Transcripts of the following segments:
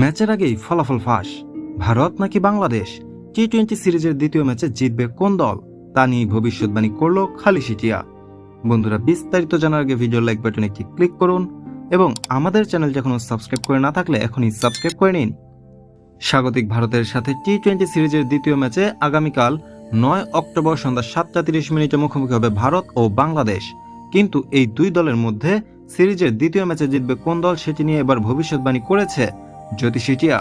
ম্যাচের আগেই ফলাফল ফাঁস। ভারত নাকি বাংলাদেশ? টি টোয়েন্টি সিরিজের দ্বিতীয় ম্যাচে জিতবে কোন দল? তা নিয়ে ভবিষ্যৎবাণী করল খালি সিটিয়া। বন্ধুরা, বিস্তারিত জানার আগে ভিডিও লাইক বাটনে একটি ক্লিক করুন এবং আমাদের চ্যানেলটি এখনও সাবস্ক্রাইব করে না থাকলে এখনই সাবস্ক্রাইব করে নিন। স্বাগতিক ভারতের সাথে টি টোয়েন্টি সিরিজের দ্বিতীয় ম্যাচে আগামীকাল নয় অক্টোবর সন্ধ্যা সাতটা তিরিশ মিনিটে মুখোমুখি হবে ভারত ও বাংলাদেশ। কিন্তু এই দুই দলের মধ্যে সিরিজের দ্বিতীয় ম্যাচে জিতবে কোন দল সেটি নিয়ে এবার ভবিষ্যৎবাণী করেছে জ্যোতিষিটিয়া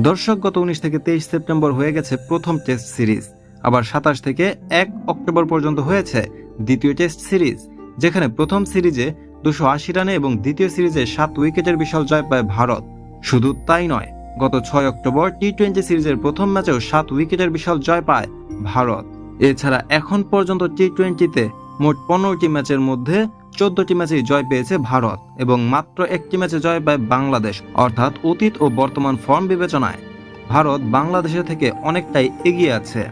দর্শক গত উনিশ থেকে তেইশ সেপ্টেম্বর হয়ে গেছে প্রথম টেস্ট সিরিজ আবার সাতাশ থেকে এক অক্টোবর পর্যন্ত হয়েছে দ্বিতীয় টেস্ট সিরিজ যেখানে প্রথম সিরিজে দুশো আশি রানে এবং দ্বিতীয় সিরিজে সাত উইকেটের বিশাল জয় পায় ভারত। শুধু তাই নয়, গত ছয় অক্টোবর টি টোয়েন্টি সিরিজের প্রথম ম্যাচেও সাত উইকেটের বিশাল জয় পায় ভারত। এছাড়া এখন পর্যন্ত টি টোয়েন্টিতে মোট পনেরোটি ম্যাচের মধ্যে চোদ্দটি ম্যাচেই জয় পেয়েছে ভারত এবং মাত্র একটি ম্যাচে জয় পায় বাংলাদেশ। অর্থাৎ অতীত ও বর্তমান ফর্ম বিবেচনায় ভারত বাংলাদেশের থেকে অনেকটাই এগিয়ে আছে।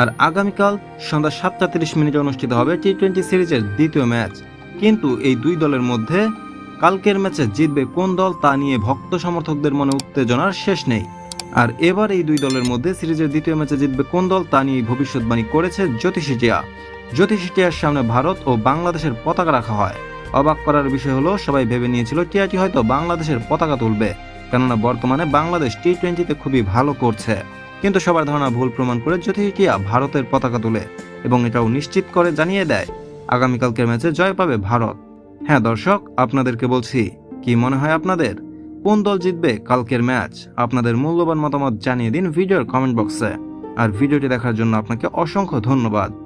আর আগামীকাল সন্ধ্যা সাতটা তিরিশ মিনিটে অনুষ্ঠিত হবে টি টোয়েন্টি সিরিজের দ্বিতীয় ম্যাচ। কিন্তু এই দুই দলের মধ্যে কালকের ম্যাচে জিতবে কোন দল তা নিয়ে ভক্ত সমর্থকদের মনে উত্তেজনার শেষ নেই। আর এবার এই দুই দলের মধ্যে সিরিজের দ্বিতীয় ম্যাচে জিতবে কোন দল তা নিয়ে ভবিষ্যৎবাণী করেছে জ্যোতিষিটিয়া জ্যোতিষিটিয়ার সামনে ভারত ও বাংলাদেশের পতাকা রাখা হয়। অবাক করার বিষয় হলো, সবাই ভেবে নিয়েছিল টিআরটি হয়তো বাংলাদেশের পতাকা তুলবে, কেননা বর্তমানে বাংলাদেশ টি টোয়েন্টিতে খুবই ভালো করছে। কিন্তু সবার ধারণা ভুল প্রমাণ করে জ্যোতিষিটিয়া ভারতের পতাকা তুলে এবং এটাও নিশ্চিত করে জানিয়ে দেয়, আগামীকালকের ম্যাচে জয় পাবে ভারত। হ্যাঁ দর্শক, আপনাদেরকে বলছি, কি মনে হয় আপনাদের? কোন দল জিতবে কালকের ম্যাচ? আপনাদের মূল্যবান মতামত জানিয়ে দিন ভিডিওর কমেন্ট বক্সে। আর ভিডিওটি দেখার জন্য আপনাকে অসংখ্য ধন্যবাদ।